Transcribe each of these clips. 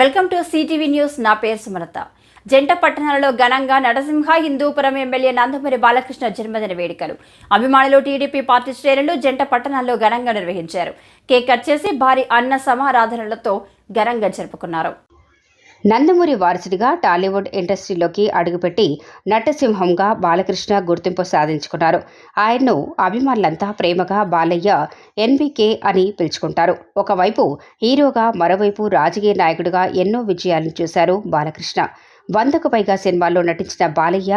Welcome to CTV news. నా పేరు సుమలత. జంట పట్టణాలలో ఘనంగా నరసింహ హిందూపురం ఎమ్మెల్యే నందమూరి బాలకృష్ణ జన్మదిన వేడుకలు. అభిమానులు టీడీపీ పార్టీ శ్రేణులు జంట పట్టణాల్లో ఘనంగా నిర్వహించారు. కేక్ కట్ చేసి భారీ అన్న సమారాధనలతో ఘనంగా జరుపుకున్నారు. నందమూరి వారసుడిగా టాలీవుడ్ ఇండస్ట్రీలోకి అడుగుపెట్టి నటసింహంగా బాలకృష్ణ గుర్తింపు సాధించుకున్నారు. ఆయన్ను అభిమానులంతా ప్రేమగా బాలయ్య ఎన్బికే అని పిలుచుకుంటారు. ఒకవైపు హీరోగా మరోవైపు రాజకీయ నాయకుడిగా ఎన్నో విజయాలను చూశారు బాలకృష్ణ. వందకు పైగా సినిమాల్లో నటించిన బాలయ్య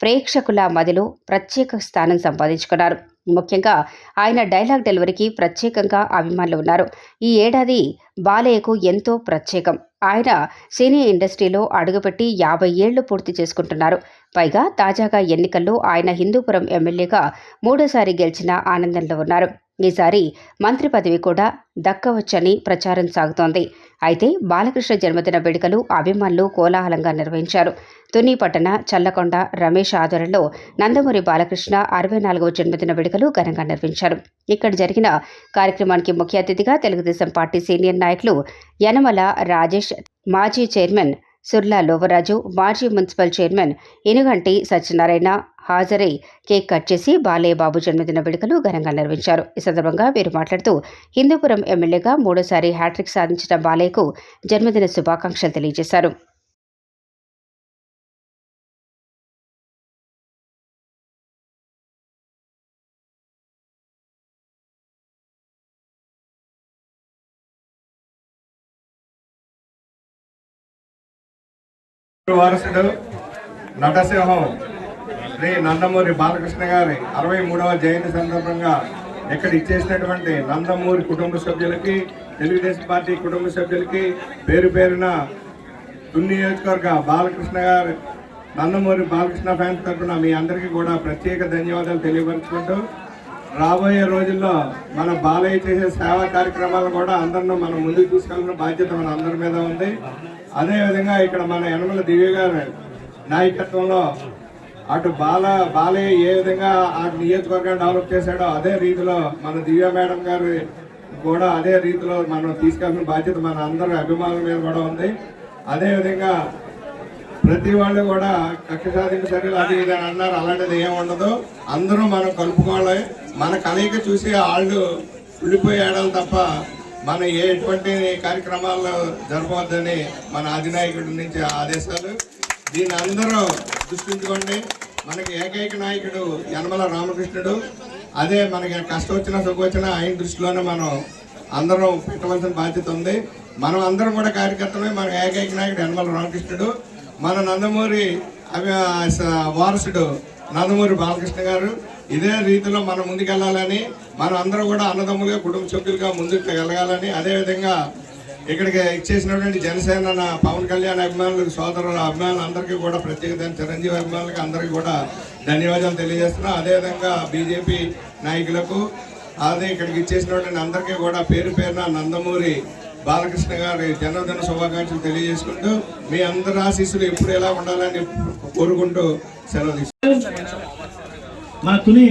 ప్రేక్షకుల మదిలో ప్రత్యేక స్థానం సంపాదించుకున్నారు. ముఖ్యంగా ఆయన డైలాగ్ డెలివరీకి ప్రత్యేకంగా అభిమానులు ఉన్నారు. ఈ ఏడాది బాలయ్యకు ఎంతో ప్రత్యేకం. ఆయన సినీ ఇండస్ట్రీలో అడుగుపెట్టి యాభై ఏళ్ళు పూర్తి చేసుకుంటున్నారు. పైగా తాజాగా ఎన్నికల్లో ఆయన హిందూపురం ఎమ్మెల్యేగా మూడోసారి గెలిచిన ఆనందంలో ఉన్నారు. ఈసారి మంత్రి పదవి కూడా దక్కవచ్చని ప్రచారం సాగుతోంది. అయితే బాలకృష్ణ జన్మదిన వేడుకలు అభిమానులు కోలాహలంగా నిర్వహించారు. తుని పట్టణ చల్లకొండ రమేష్ ఆధ్వర్యంలో నందమూరి బాలకృష్ణ అరవై నాలుగవ జన్మదిన వేడుకలు ఘనంగా నిర్వహించారు. ఇక్కడ జరిగిన కార్యక్రమానికి ముఖ్య అతిథిగా తెలుగుదేశం పార్టీ సీనియర్ నాయకులు యనమల రాజేష్ మాజీ చైర్మన్ సుర్లా లోవరాజు మాజీ మున్సిపల్ చైర్మన్ ఇనుగంటి సత్యనారాయణ హాజరై కేక్ కట్ చేసి బాలయ్యబాబు జన్మదిన వేడుకలు ఘనంగా నిర్వహించారు. ఈ సందర్భంగా వీరు మాట్లాడుతూ హిందూపురం ఎమ్మెల్యేగా మూడోసారి హ్యాట్రిక్ సాధించిన బాలయ్యకు జన్మదిన శుభాకాంక్షలు తెలియజేశారు. వారసుడు నటసింహం శ్రీ నందమూరి బాలకృష్ణ గారి అరవై మూడవ జయంతి సందర్భంగా ఇక్కడ ఇచ్చేసినటువంటి నందమూరి కుటుంబ సభ్యులకి తెలుగుదేశం పార్టీ కుటుంబ సభ్యులకి పేరు పేరున తుని నియోజకవర్గ బాలకృష్ణ గారు నందమూరి బాలకృష్ణ ఫ్యాన్స్ తరఫున మీ అందరికీ కూడా ప్రత్యేక ధన్యవాదాలు తెలియపరుచుకుంటూ రాబోయే రోజుల్లో మన బాలయ్య చేసే సేవా కార్యక్రమాలు కూడా అందరిని మనం ముందుకు తీసుకెళ్ళిన బాధ్యత మన అందరి మీద ఉంది. అదేవిధంగా ఇక్కడ మన యనమల దివ్య గారి నాయకత్వంలో అటు బాల బాలయ్య ఏ విధంగా ఆ నియోజకవర్గాన్ని డెవలప్ చేశాడో అదే రీతిలో మన దివ్య మేడం గారి కూడా అదే రీతిలో మనం తీసుకెళ్ళిన బాధ్యత మన అందరి అభిమానుల మీద కూడా ఉంది. అదేవిధంగా ప్రతి వాళ్ళు కూడా కక్ష సాధింపు చర్యలు అది ఇది అని అన్నారు. అలాంటిది ఏమి ఉండదు. అందరూ మనం కలుపుకోవాలి. మన కలయిక చూసి వాళ్ళు ఉడిపోయాడాలి తప్ప మన ఏ ఎటువంటి కార్యక్రమాలు జరపవద్దని మన అధినాయకుడి నుంచి ఆదేశాలు. దీని అందరూ దృష్టించుకోండి. మనకి ఏకైక నాయకుడు యనమల రామకృష్ణుడు. అదే మనకి కష్టం వచ్చినా సుఖం వచ్చినా ఆయన దృష్టిలోనే మనం అందరం పెట్టవలసిన బాధ్యత ఉంది. మనం అందరం కూడా కార్యకర్తలే మన ఏకైక నాయకుడు యనమల రామకృష్ణుడు. మన నందమూరి అవి వారసుడు నందమూరి బాలకృష్ణ గారు ఇదే రీతిలో మనం ముందుకెళ్ళాలని మనం అందరం కూడా అన్నదమ్ములుగా కుటుంబ సభ్యులుగా ముందుకు వెళ్ళాలని అదేవిధంగా ఇక్కడికి ఇచ్చేసినటువంటి జనసేన పవన్ కళ్యాణ్ అభిమానులకు సోదరుల అభిమానులు అందరికీ కూడా ప్రత్యేక చిరంజీవి అభిమానులకు అందరికీ కూడా ధన్యవాదాలు తెలియజేస్తున్నాం. అదేవిధంగా బీజేపీ నాయకులకు అదే ఇక్కడికి ఇచ్చేసినటువంటి అందరికీ కూడా పేరు పేరున నందమూరి బాలకృష్ణ గారి జన్మదిన శుభాకాంక్షలు తెలియజేసుకుంటూ మీ అందరి ఆశీస్సులు ఎప్పుడు ఎలా ఉండాలని కోరుకుంటూ సెలవు తీసుకుంటాం మన తుని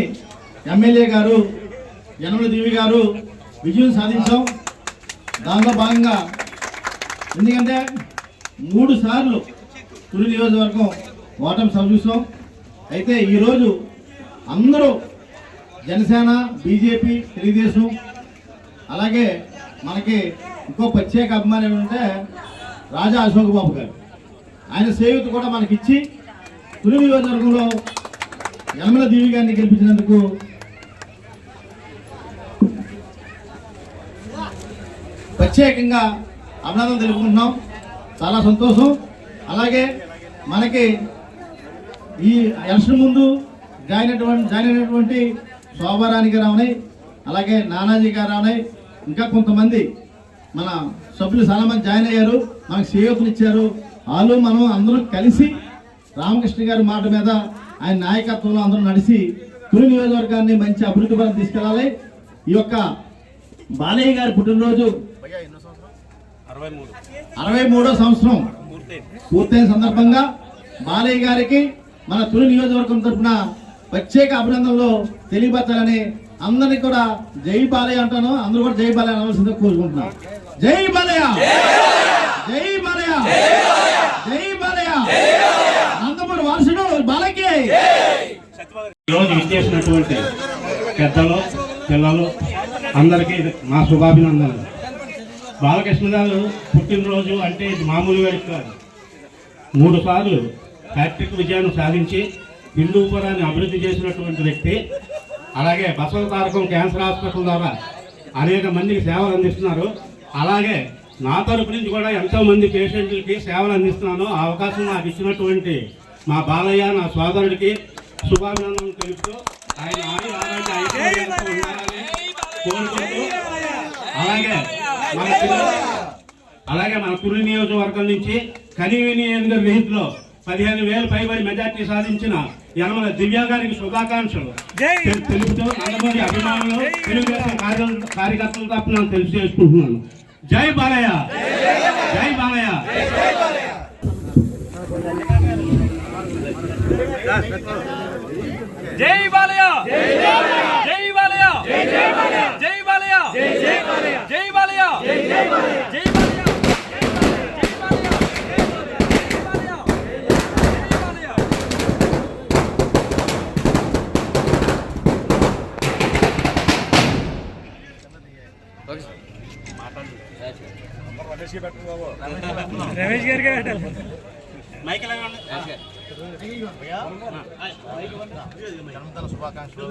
ఎమ్మెల్యే గారు యనమల దేవి గారు విజయం సాధించాం. దానిలో భాగంగా ఎందుకంటే మూడు సార్లు తుని నియోజకవర్గం ఓటమి సమచూసాం అయితే ఈరోజు అందరూ జనసేన బీజేపీ తెలుగుదేశం అలాగే మనకి ఇంకో ప్రత్యేక అభిమానం ఏమంటే రాజా అశోక్ బాబు గారు. ఆయన సేవిత కూడా మనకిచ్చి తుని నియోజకవర్గంలో యనమల దేవి గారిని గెలిపించినందుకు ప్రత్యేకంగా అభినందన తెలుపుకుంటున్నాం. చాలా సంతోషం. అలాగే మనకి ఈ ఎలక్షన్ ముందు జాయిన్ అయినటువంటి జాయిన్ అయినటువంటి శోభారాణి గారు అలాగే నానాజీ గారు ఇంకా కొంతమంది మన సభ్యులు చాలా మంది జాయిన్ అయ్యారు. మనకు చేయూతలు ఇచ్చారు. వాళ్ళు మనం అందరం కలిసి రామకృష్ణ గారి మాట మీద ఆయన నాయకత్వంలో అందరం నడిచి తొలి నియోజకవర్గాన్ని మంచి అభివృద్ధి పరం తీసుకెళ్ళాలి. ఈ యొక్క బాలయ్య గారి పుట్టినరోజు అరవై మూడో సంవత్సరం పూర్తయిన సందర్భంగా బాలయ్య గారికి మన తొలి నియోజకవర్గం తరఫున ప్రత్యేక అభినందనలు తెలియపరచాలని అందరినీ కూడా జై బాలయ్య అంటాను. అందరూ కూడా జై బాలయ్య అనవలసిందే కోరుకుంటున్నాను. జై బాలయ్య! జై బాలయ్య! జై బాలయ్య! నందమూరి వారసుడు బాలయ్య ఈరోజు ఇచ్చేసినటువంటి పెద్దలు పిల్లలు అందరికీ మా శుభాభినందనలు. బాలకృష్ణ గారు పుట్టినరోజు అంటే ఇది మామూలు వేడుక కాదు. మూడు సార్లు హ్యాట్రిక్ విజయాన్ని సాధించి హిందూపురాన్ని అభివృద్ధి చేసినటువంటి వ్యక్తి. అలాగే బసవ తారకం క్యాన్సర్ హాస్పిటల్ ద్వారా అనేక మందికి సేవలు అందిస్తున్నారు. అలాగే నా తరపు నుంచి కూడా ఎంతోమంది పేషెంట్లకి సేవలు అందిస్తున్నాను. ఆ అవకాశం నాకు ఇచ్చినటువంటి మా బాలయ్య నా సోదరుడికి శుభాభినందనలు తెలుపుతూ ఆయన కోరుకుంటూ అలాగే మన అలాగే మన కురి నియోజకవర్గం నుంచి కనివిని ఎన్నికల రీతిలో పదిహేను వేలు పైబడి మెజార్టీ సాధించిన యనమల దివ్య గారికి శుభాకాంక్షలు తెలు- తెలుపుతూ నందమూరి అభిమానులు తెలుగుదేశం కార్య- కార్యకర్తల తరపున తెలిసి చేసుకుంటున్నాను జై బాలయ్య జై బాలయ్య జై బాలయ్య జై బాలయ్య జై బాలయ్య జై బాలయ్య జై బాలయ్య జై బాలయ్య జై రమేష్ గారికి పెట్టాలి మైక్ జన్మదిన శుభాకాంక్షలు.